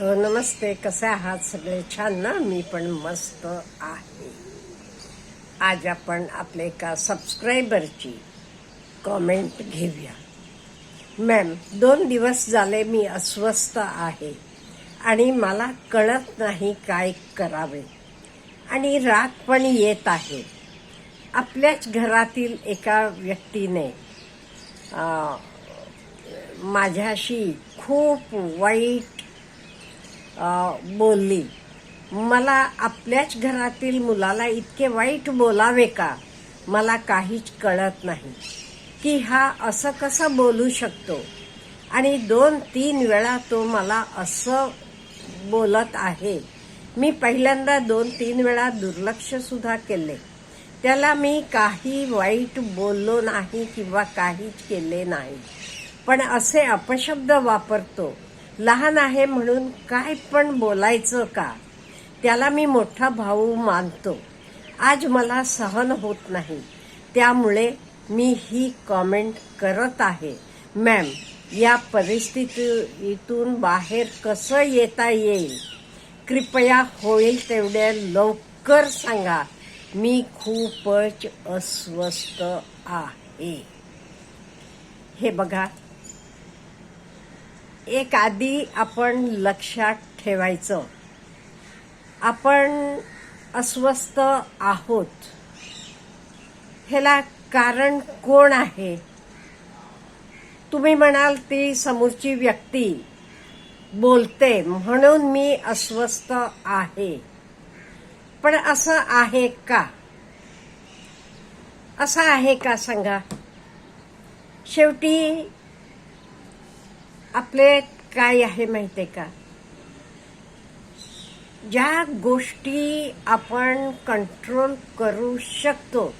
हो नमस्ते कसे आहात सगळे? छान ना? मी पण मस्त आहे. आज आपण आपल्या एका सबस्क्रायबरची कॉमेंट घेऊया. मॅम दोन दिवस झाले मी अस्वस्थ आहे आणि मला कळत नाही काय करावे. आणि राग पण येत आहे. आपल्याच घरातील एका व्यक्तीने माझ्याशी खूप वाईट बोलली मला आपल्याच घरातील मुलाला इतके वाईट बोलावे का? मला काहीच कळत नाही. की हा असं कसं बोलू शकतो? आणि दोन तीन वेळा तो मला असं बोलत आहे. मी पहिल्यांदा दोन तीन वेळा दुर्लक्षसुद्धा केले. त्याला मी काही वाईट बोललो नाही किंवा काहीच केले नाही. पण असे अपशब्द वापरतो. लहान आहे म्हणून काय पण बोलायचं का? त्याला मी मोठा भाऊ मानतो. आज मला सहन होत नाही. त्यामुळे मी ही कॉमेंट करत आहे. मॅम या परिस्थितीतून बाहेर कसं येता येईल? कृपया होईल तेवढ्या लवकर सांगा. मी खूपच अस्वस्थ आहे. हे बघा. एक आधी आपण लक्षात ठेवायचं. आपण अस्वस्थ आहोत. ह्याला कारण कोण आहे? तुम्ही म्हणाल ती समोरची व्यक्ती बोलते म्हणून मी अस्वस्थ आहे. पण असं आहे का? असं आहे का सांगा? शेवटी आपले काय आहे माहिती आहे का? ज्या गोष्टी आपण कंट्रोल करू शकतो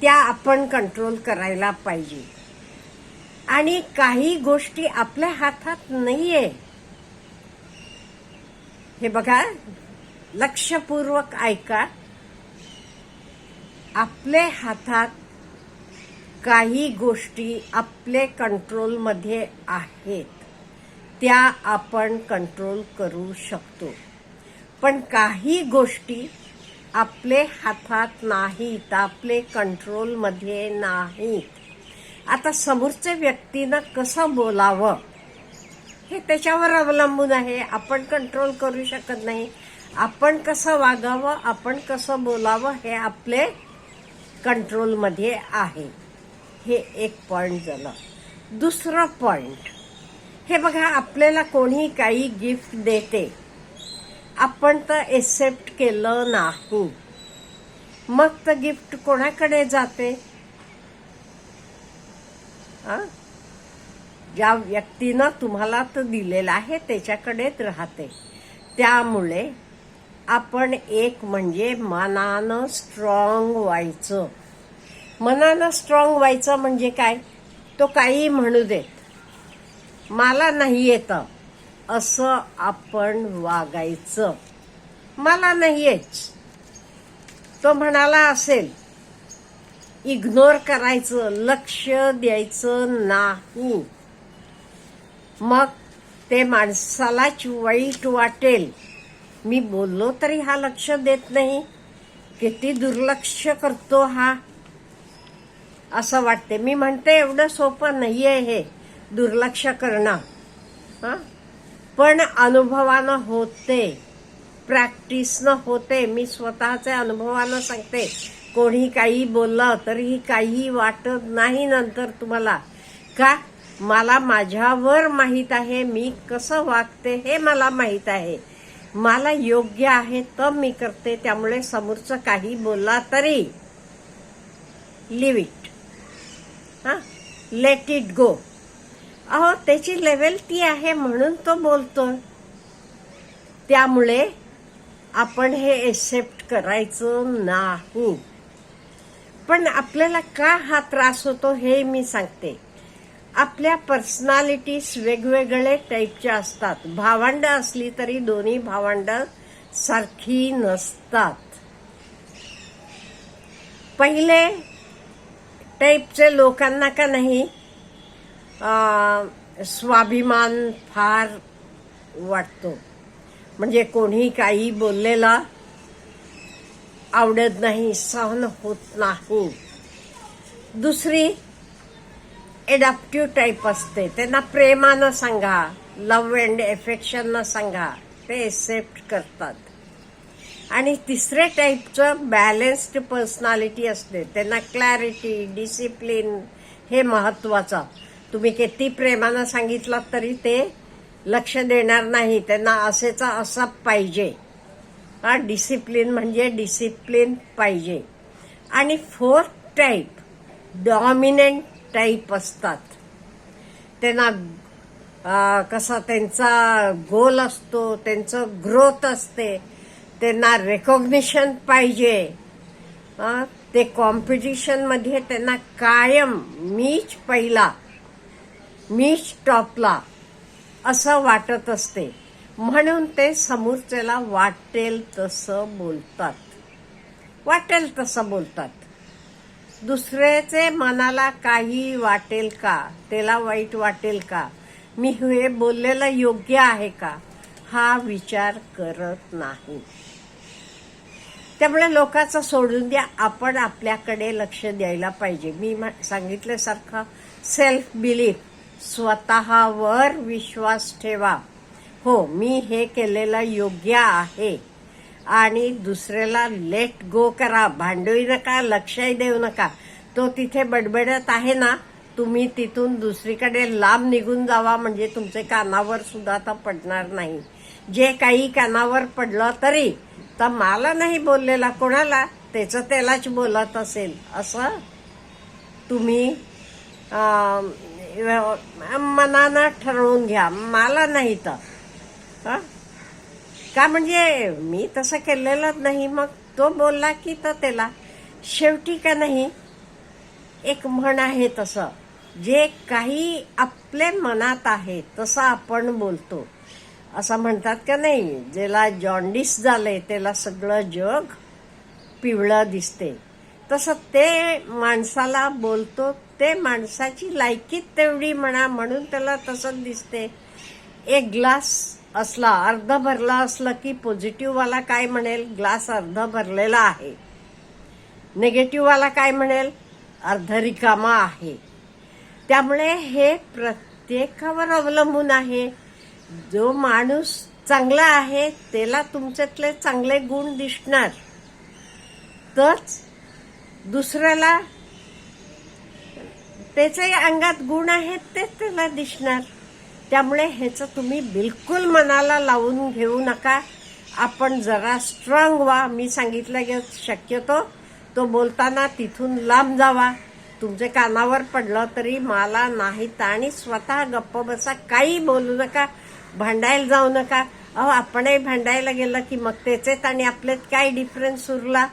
त्या आपण कंट्रोल करायला पाहिजे. आणि काही गोष्टी आपल्या हातात नाहीये. हे बघा लक्षपूर्वक ऐका. आपल्या हातात काही गोष्टी आपले कंट्रोलमध्ये आहेत. त्या आपण कंट्रोल करू शकतो. पण काही गोष्टी आपले हातात नाहीत आपले कंट्रोलमध्ये नाहीत. आता समोरच्या व्यक्तीनं कसं बोलावं? हे त्याच्यावर अवलंबून आहे. आपण कंट्रोल करू शकत नाही. आपण कसं वागावं? आपण कसं बोलावं? हे आपले कंट्रोलमध्ये आहे. हे एक पॉइंट झालं. दुसरं पॉइंट हे बघा आपल्याला कोणी काही गिफ्ट देते आपण तर एक्सेप्ट केलं नाही. मग तर गिफ्ट कोणाकडे जाते? ज्या व्यक्तीनं तुम्हाला तर दिलेलं आहे त्याच्याकडेच राहते. त्यामुळे आपण एक म्हणजे मनानं स्ट्रॉंग व्हायचं. मनानं स्ट्रॉंग व्हायचं म्हणजे काय? तो काही म्हणू देत. मला नाही येतं. असं आपण वागायचं. मला नाही येच तो म्हणाला असेल इग्नोर करायचं लक्ष द्यायचं नाही. मग ते माणसालाच वाईट वाटेल. मी बोललो तरी हा लक्ष देत नाही. किती दुर्लक्ष करतो हा. असं वाटते. मी म्हणते एवढं सोपं नाहीये हे दुर्लक्ष करणं. हां? पण अनुभवानं होते. प्रॅक्टिसनं होते. मी स्वतःचे अनुभवानं सांगते. कोणी काही बोललं तरीही काही वाटत नाही नंतर तुम्हाला. का? मला माझ्यावर माहीत आहे. मी कसं वागते हे मला माहीत आहे. मला योग्य आहे तर मी करते. त्यामुळे समोरचं काही बोलला तरी. Leave it. हां? लेट इट गो अहो त्याची लेवल ती आहे म्हणून तो बोलतो त्यामुळे आपण हे एक्सेप्ट करायचं नाही. पण आपल्याला का हा त्रास होतो हे मी सांगते. आपल्या पर्सनॅलिटीज वेगवेगळे टाईपच्या असतात. भावंड असली तरी दोन्ही भावंड सारखी नसतात. पहिले टाईपचे लोकांना का नाही स्वाभिमान फार वाटतो. म्हणजे कोणी काही बोललेला आवडत नाही सहन होत नाही. दुसरी एडॅप्टिव्ह टाईप असते. त्यांना प्रेमानं सांगा लव्ह अँड एफेक्शननं सांगा ते एक्सेप्ट करतात. आणि तिसऱ्या टाईपचं बॅलन्स्ड पर्सनॅलिटी असते. त्यांना क्लॅरिटी डिसिप्लिन हे महत्वाचं. तुम्ही किती प्रेमानं सांगितलं तरी ते लक्ष देणार नाही. त्यांना असेचा असा पाहिजे. हा डिसिप्लिन म्हणजे डिसिप्लिन पाहिजे. आणि फोर्थ टाईप डॉमिनंट टाईप असतात. त्यांना कसा त्यांचा गोल असतो त्यांचं ग्रोथ असते. त्यांना रेकॉग्निशन पाहिजे. ते कॉम्पिटिशनमध्ये त्यांना कायम मीच पहिला मीच टॉपला असं वाटत असते. म्हणून ते समोरच्याला वाटेल तसं बोलतात. वाटेल तसं बोलतात. दुसऱ्याचे मनाला काही वाटेल का? त्याला वाईट वाटेल का? मी हे बोललेलं योग्य आहे का? हा विचार करत नाही. त्यामुळे लोकांचं सोडून द्या. आपण आपल्याकडे लक्ष द्यायला पाहिजे. मी सांगितल्यासारखं सेल्फ बिलीफ स्वतःवर विश्वास ठेवा. हो मी हे केलेलं योग्य आहे. आणि दुसऱ्याला लेट गो करा. भांडवी नका लक्षही देऊ नका. तो तिथे बडबडत आहे ना तुम्ही तिथून दुसरीकडे लांब निघून जावा. म्हणजे तुमचे कानावर सुद्धा आता पडणार नाही. जे काही कानावर पडलं तरी तर मला नाही बोललेला कोणाला त्याचं त्यालाच बोलत असेल. असं तुम्ही मनानं ठरवून घ्या. मला नाही तर. का म्हणजे मी तसं केलेलं नाही. मग तो बोलला की तर त्याला. शेवटी का नाही? एक म्हण आहे तसं. जे काही आपल्या मनात आहे तसं आपण बोलतो. असं म्हणतात का नाही ज्याला जॉन्डिस झालंय त्याला सगळं जग पिवळं दिसते तसं ते माणसाला बोलतो ते माणसाची लायकीत तेवढी म्हणा म्हणून त्याला तसंच दिसते एक ग्लास असला अर्ध भरला असलं की पॉझिटिव्हवाला काय म्हणेल? ग्लास अर्ध भरलेला आहे. निगेटिव्हवाला काय म्हणेल? अर्ध रिकामा आहे. त्यामुळे हे प्रत्येकावर अवलंबून आहे. जो माणूस चांगला आहे त्याला तुमच्यातले चांगले गुण दिसणार. तच दुसऱ्याला त्याच्याही अंगात गुण आहेत तेच त्याला दिसणार. त्यामुळे ह्याचं तुम्ही बिलकुल मनाला लावून घेऊ नका. आपण जरा स्ट्रॉंग व्हा. मी सांगितलं की शक्यतो तो बोलताना तिथून लांब जावा. तुमच्या कानावर पडलं तरी मला नाहीत आणि स्वतः गप्प बसा काही बोलू नका. भांडायला जाऊ नका. अहो आपणही भांडायला गेलं की मग त्याचेच आणि आपल्यात काय डिफरन्स उरला?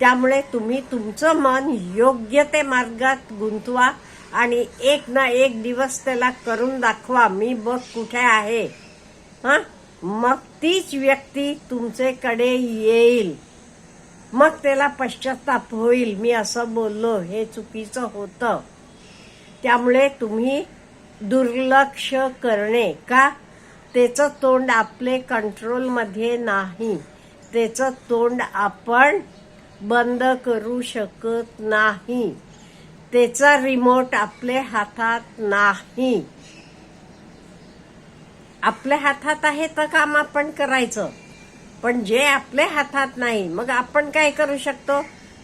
त्यामुळे तुम्ही तुमचं मन योग्य ते मार्गात गुंतवा आणि एक ना एक दिवस त्याला करून दाखवा मी बघ कुठे आहे. हा? मग तीच व्यक्ती तुमच्याकडे येईल. मग त्याला पश्चाताप होईल. मी असं बोललो हे चुकीचं होतं. त्यामुळे तुम्ही दुर्लक्ष करणे का? त्याचं तोंड आपले कंट्रोलमध्ये नाही. त्याचं तोंड आपण बंद करू शकत नाही. त्याचा रिमोट आपल्या हातात नाही. आपल्या हातात आहे तर काम आपण करायचं. पण जे आपल्या हातात नाही मग आपण काय करू शकतो?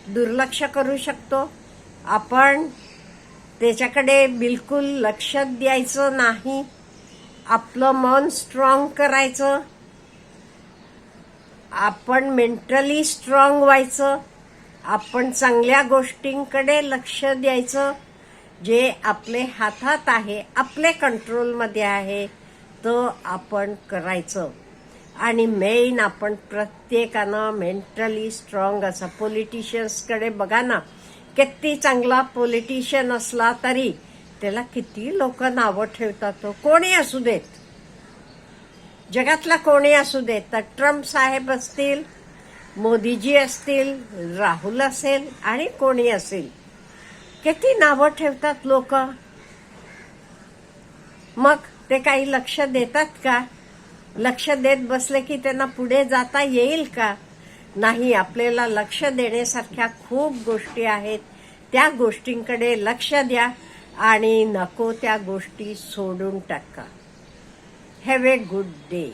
दुर्लक्ष करू शकतो. आपण त्याच्याकडे बिलकुल लक्ष द्यायचं नाही. आपलं मन स्ट्रॉंग करायचं. आपण मेंटली स्ट्रॉंग व्हायचं. आपण चांगल्या गोष्टींकडे लक्ष द्यायचं. जे आपले हातात आहे आपले कंट्रोलमध्ये आहे तो आपण करायचं. आणि मेन आपण प्रत्येकानं मेंटली स्ट्रॉंग असं पॉलिटिशियन्सकडे बघा ना किती चांगला पॉलिटिशियन असला तरी त्याला किती लोक नावं ठेवतात तो कोणी असू देत? जगातला कोणी असू देत? तर ट्रम्प साहेब असतील मोदीजी असतील राहुल असेल आणि कोणी असेल. किती नावं ठेवतात लोक? मग ते काही लक्ष देतात का? लक्ष देत बसले की त्यांना पुढे जाता येईल का? नाही आपल्याला लक्ष देण्यासारख्या खूप गोष्टी आहेत. त्या गोष्टींकडे लक्ष द्या आणि नको त्या गोष्टी सोडून टाका. Have a good day